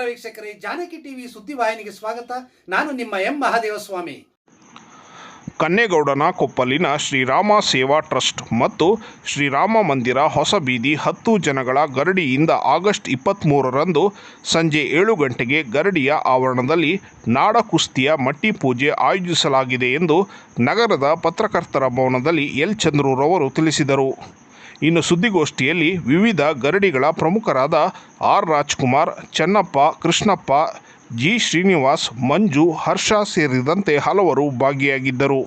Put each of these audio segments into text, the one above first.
ನಮಸ್ಕಾರ ವೀಕ್ಷಕರೇ, ಜಾನಕಿ ಟಿವಿ ಸುದ್ದಿವಾಹಿನಿಗೆ ಸ್ವಾಗತ. ನಾನು ನಿಮ್ಮ ಎಂ ಮಹಾದೇವಸ್ವಾಮಿ. ಕನ್ನೇಗೌಡನ ಕೊಪ್ಪಲಿನ ಶ್ರೀರಾಮ ಸೇವಾ ಟ್ರಸ್ಟ್ ಮತ್ತು ಶ್ರೀರಾಮ ಮಂದಿರ ಹೊಸ ಬೀದಿ ಹತ್ತು ಜನಗಳ ಗರಡಿಯಿಂದ ಆಗಸ್ಟ್ ಇಪ್ಪತ್ತ್ಮೂರರಂದು ಸಂಜೆ ಏಳು ಗಂಟೆಗೆ ಗರಡಿಯ ಆವರಣದಲ್ಲಿ ನಾಡ ಕುಸ್ತಿಯ ಮಟ್ಟಿ ಪೂಜೆ ಆಯೋಜಿಸಲಾಗಿದೆ ಎಂದು ನಗರದ ಪತ್ರಕರ್ತರ ಭವನದಲ್ಲಿ ಎಲ್ ಚಂದ್ರೂರವರು ತಿಳಿಸಿದರು. ಇನ್ನು ಸುದ್ದಿಗೋಷ್ಠಿಯಲ್ಲಿ ವಿವಿಧ ಗರಡಿಗಳ ಪ್ರಮುಖರಾದ ಆರ್ ರಾಜ್ಕುಮಾರ್, ಚನ್ನಪ್ಪ, ಕೃಷ್ಣಪ್ಪ, ಜಿ ಶ್ರೀನಿವಾಸ್, ಮಂಜು, ಹರ್ಷ ಸೇರಿದಂತೆ ಹಲವರು ಭಾಗಿಯಾಗಿದ್ದರು.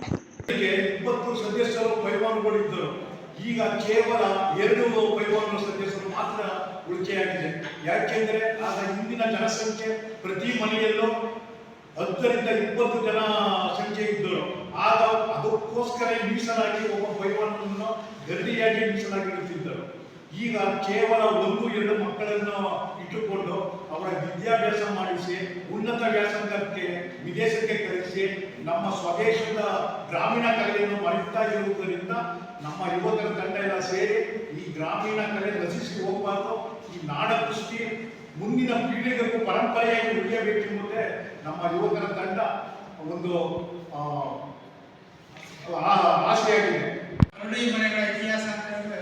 ಈಗ ಕೇವಲ ಎರಡು ಪೈವಾನು ಸದಸ್ಯರು ಮಾತ್ರ ಉಳಿಕೆಯಾಗಿದೆ. ಯಾಕೆಂದ್ರೆ ಆಗ ಹಿಂದಿನ ಜನಸಂಖ್ಯೆ ಪ್ರತಿ ಮನೆಯಲ್ಲೂ ಹತ್ತರಿಂದ ಇಪ್ಪತ್ತು ಜನ ಸಂಖ್ಯೆ ಇದ್ದರು. ಆಗ ಅದಕ್ಕೋಸ್ಕರ ಮೀಸಲಾಗಿ ಒಬ್ಬ ಪೈವಾನನ್ನು ಗರ್ಡಿಯಾಗಿ ಮೀಸಲಾಗಿರುತ್ತಿದ್ದರು ಈಗ ಕೇವಲ ಒಂದು ಎರಡು ಮಕ್ಕಳನ್ನು ಇಟ್ಟುಕೊಂಡು ಅವರ ವಿದ್ಯಾಭ್ಯಾಸ ಮಾಡಿಸಿ ಉನ್ನತ ವ್ಯಾಸಂಗಕ್ಕೆ ವಿದೇಶಕ್ಕೆ ಕರೆಸಿ ನಮ್ಮ ಸ್ವದೇಶದ ಗ್ರಾಮೀಣ ಕಲೆಯನ್ನು ಮರೆತಾ ಇರುವುದರಿಂದ ನಮ್ಮ ಯುವಕರ ತಂಡ ಎಲ್ಲ ಸೇರಿ ಈ ಗ್ರಾಮೀಣ ಕಲೆ ರಚಿಸಿ ಹೋಗಬಾರ್ದು. ಈ ನಾಡ ಕುಸ್ತಿ ಮುಂದಿನ ಪೀಳಿಗೆಗೂ ಪರಂಪರೆಯಾಗಿ ಉಳಿಯಬೇಕೆಂಬುದೇ ನಮ್ಮ ಯುವಕರ ತಂಡ ಒಂದು ಆ, ಆ- ಆಸೆಯಾಗಿದೆ ಕರಡಿ ಮನೆಗಳ ಇತಿಹಾಸ ಅಂತ ಹೇಳಿದ್ರೆ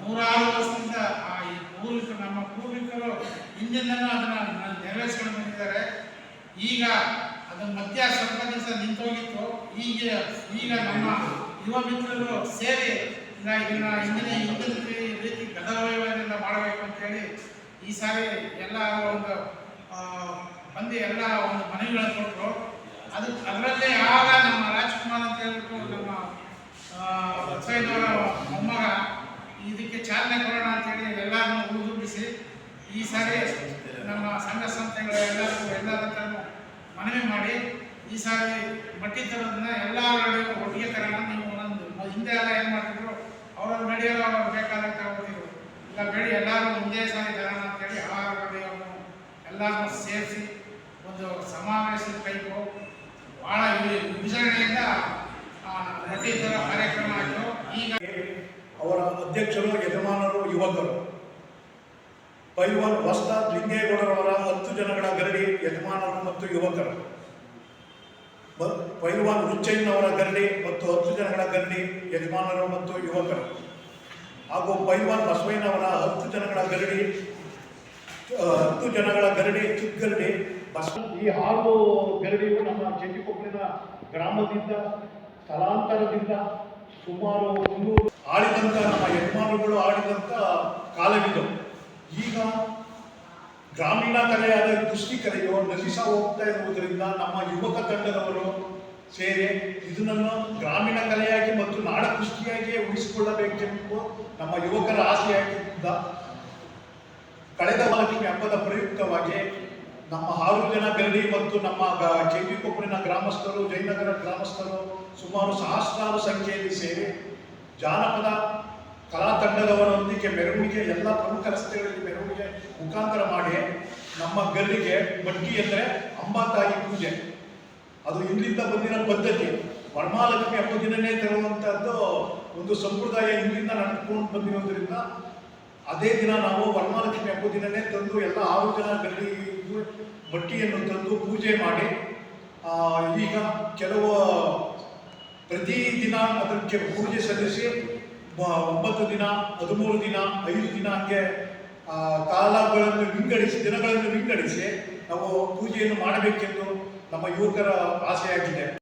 ನೂರಾರು ವರ್ಷದಿಂದ ಆ ಈ ಪೂರ್ವಿಕರು ನಮ್ಮ ಪೂರ್ವಿಕರು ಅದನ್ನು ನೆರವೇರಿಸ್ಕೊಂಡು ಬಂದಿದ್ದಾರೆ. ಈಗ ಅದನ್ನು ಮಧ್ಯ ಸ್ವಲ್ಪ ದಿವಸ ನಿಂತೋಗಿತ್ತು ಈಗ ಈಗ ನಮ್ಮ ಯುವ ಮಿತ್ರರು ಸೇರಿ ಇದನ್ನ ಹಿಂದಿನ ಹಿಂದಿನ ರೀತಿ- ಗದವಯದಿಂದ ಮಾಡಬೇಕು ಅಂತ ಹೇಳಿ ಈ ಸಾರಿ ಎಲ್ಲ ಒಂದು ಬಂದು ಎಲ್ಲ ಒಂದು ಮನವಿಗಳನ್ನು ಕೊಟ್ಟರು. ಅದು ಅದರಲ್ಲೇ ಆಗ ನಮ್ಮ ರಾಜ್ಕುಮಾರ್ ಅಂತ ಹೇಳ್ಬಿಟ್ಟು ನಮ್ಮ ಬಸವಣ್ಣವರ ಮೊಮ್ಮಗ ಇದಕ್ಕೆ ಚಾಲನೆ ಕೊಡೋಣ ಅಂತೇಳಿ ಉಳಿದುಬಿಡಿಸಿ ಈ ಸಾರಿ ನಮ್ಮ ಸಂಘ ಸಂಸ್ಥೆಗಳ ಎಲ್ಲರೂ ಹತ್ರನೂ ಮನವಿ ಮಾಡಿ ಈ ಸಾರಿ ಬಟ್ಟಿ ತರೋದನ್ನ ಎಲ್ಲ ಒಟ್ಟಿಗೆ ತರೋಣ. ನೀವು ಒಂದೊಂದು ಹಿಂದೆ ಎಲ್ಲ ಏನು ಮಾಡ್ತಿದ್ರು ಅವ್ರವ್ರ ರೇಡಿಯೋ ಅವ್ರು ಬೇಕಾದಾಗ ಇಲ್ಲ ಬೇಡಿ ಎಲ್ಲರೂ ಒಂದೇ ಸಾರಿ ತರೋಣ ಅಂತೇಳಿ ಆ ರೇಡಿಯೋವನ್ನು ಎಲ್ಲರನ್ನು ಸೇರಿಸಿ ಒಂದು ಸಮಾವೇಶದ ಟೈಪು ಭಾಳ ವಿಭಜನೆಯಿಂದ ಆ, ಮಟ್ಟಿ ಕಾರ್ಯಕ್ರಮ ಆಯಿತು. ಈಗ ಅವರ ಅಧ್ಯಕ್ಷರು ಯಜಮಾನರು ಯುವಕರು. ಪೈವಾನ್ ವಸ್ತಾದ್ ಲಿಂಗೇಗೌಡರವರ ಹತ್ತು ಜನಗಳ ಗರಡಿ ಯಜಮಾನರು ಮತ್ತು ಯುವಕರು. ಪೈಲ್ವಾನ್ ಹುಚ್ಚಯ್ಯನವರ ಗರಡಿ ಮತ್ತು ಹತ್ತು ಜನಗಳ ಗರಡಿ ಯಜಮಾನರು ಮತ್ತು ಯುವಕರು. ಹಾಗೂ ಪೈಲ್ವಾನ್ ಬಸವಯ್ಯನವರ ಹತ್ತು ಜನಗಳ ಗರಡಿ ಹತ್ತು ಜನಗಳ ಗರಡಿ ಚಿಕ್ಕಗರಡಿ ಬಸ್ ಈ ಆರು ಗರಡಿಯು ನಮ್ಮ ಚೆಂಚಿಕೊಪ್ಪಲಿನ ಗ್ರಾಮದಿಂದ ಸ್ಥಳಾಂತರದಿಂದ ಸುಮಾರು ಒಂದು ಆಳಿದಂಥ ಈಗ ಗ್ರಾಮೀಣ ಕಲೆಯಾದ ದೃಷ್ಟಿ ಕಲೆಯು ನಶಿಸ ಹೋಗ್ತಾ ಇರುವುದರಿಂದ ನಮ್ಮ ಯುವಕ ತಂಡದವರು ಸೇರಿ ಇದನ್ನು ಗ್ರಾಮೀಣ ಕಲೆಯಾಗಿ ಮತ್ತು ನಾಡ ದೃಷ್ಟಿಯಾಗಿಯೇ ಉಳಿಸಿಕೊಳ್ಳಬೇಕೆಂಬುದು ನಮ್ಮ ಯುವಕರ ಆಸೆಯಾಗಿದ್ದ ಕಳೆದ ಮಹಾಲಕ್ಷ್ಮಿ ಹಬ್ಬದ ಪ್ರಯುಕ್ತವಾಗಿ ನಮ್ಮ ಆರು ಜನ ಮತ್ತು ನಮ್ಮ ಕೆಬಿ ಕೊಪ್ಪಳಿನ ಗ್ರಾಮಸ್ಥರು, ಜಯನಗರ ಗ್ರಾಮಸ್ಥರು ಸುಮಾರು ಸಹಸ್ರಾರು ಸಂಖ್ಯೆಯಲ್ಲಿ ಸೇರಿ ಜಾನಪದ ಕಲಾ ತಂಡದವರೊಂದಿಗೆ ಮೆರವಣಿಗೆ, ಎಲ್ಲ ಪ್ರಮುಖ ರಸ್ತೆಗಳಲ್ಲಿ ಮೆರವಣಿಗೆ ಮುಖಾಂತರ ಮಾಡಿ ನಮ್ಮ ಗಲ್ಲಿಗೆ ಬಡ್ಡಿ ಅಂದರೆ ಅಂಬಾತಾಯಿ ಪೂಜೆ. ಅದು ಇಲ್ಲಿಂದ ಬಂದಿರೋ ಪದ್ಧತಿ. ವರ್ಮಾಲಕ್ಷ್ಮಿ ಹಬ್ಬ ದಿನನೇ ತರುವಂಥದ್ದು ಒಂದು ಸಂಪ್ರದಾಯ ಇಲ್ಲಿಂದ ನಡ್ಕೊಂಡು ಬಂದಿರೋದ್ರಿಂದ ಅದೇ ದಿನ ನಾವು ವರ್ಮಾಲಕ್ಷ್ಮಿ ಹಬ್ಬ ದಿನನೇ ತಂದು ಎಲ್ಲ ಆರು ಜನ ಗಲ್ಲಿ ಬಟ್ಟಿಯನ್ನು ತಂದು ಪೂಜೆ ಮಾಡಿ ಈಗ ಕೆಲವು ಪ್ರತಿ ದಿನ ಅದಕ್ಕೆ ಪೂಜೆ ಸಲ್ಲಿಸಿ ಒಂಬತ್ತು ದಿನ, ಹದಿಮೂರು ದಿನ, ಐದು ದಿನ ಹಂಗೆ ಕಾಲಗಳನ್ನು ವಿಂಗಡಿಸಿ, ದಿನಗಳನ್ನು ವಿಂಗಡಿಸಿ ನಾವು ಪೂಜೆಯನ್ನು ಮಾಡಬೇಕೆಂದು ನಮ್ಮ ಯುವಕರ ಆಸೆಯಾಗಿದೆ.